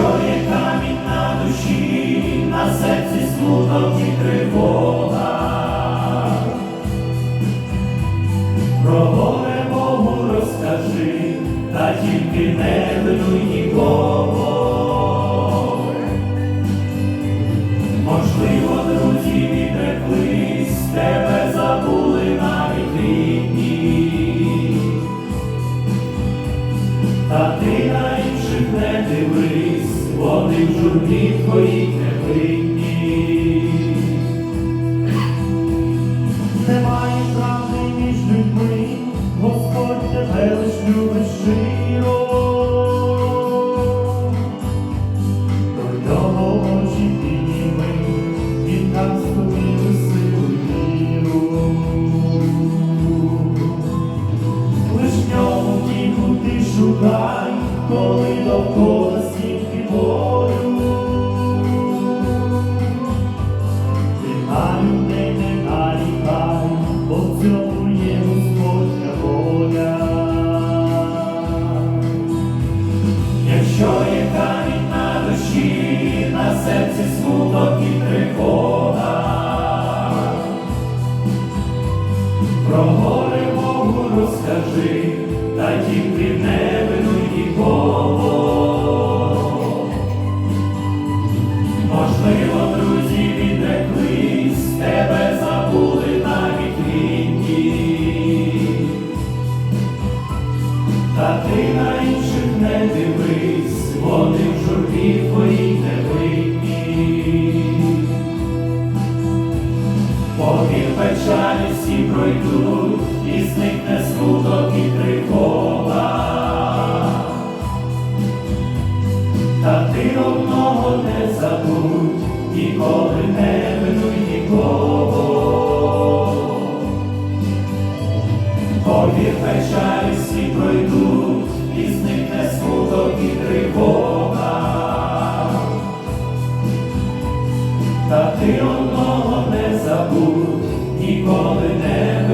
є камінь на душі, на серці смуток і тривога. Про горе Богу розкажи, та тільки не винуй нікого. Можливо, друзі відреклись, тебе забули навіть рідні. Та ти не дивись, вони в журбі твоїй не винні. Немає правди між людьми, Господь тебе лиш любить про горе Богу розкажи, та тільки не Та ти на інших не дивись, вони в журбі твоїй не винні. Повір печалі всі пройдуть, і зникне смуток і тривога. Та ти одного не забудь, ніколи не Повір печалі пройдуть, і зникне смуток і тривога. Та ти одного не забудь, ніколи не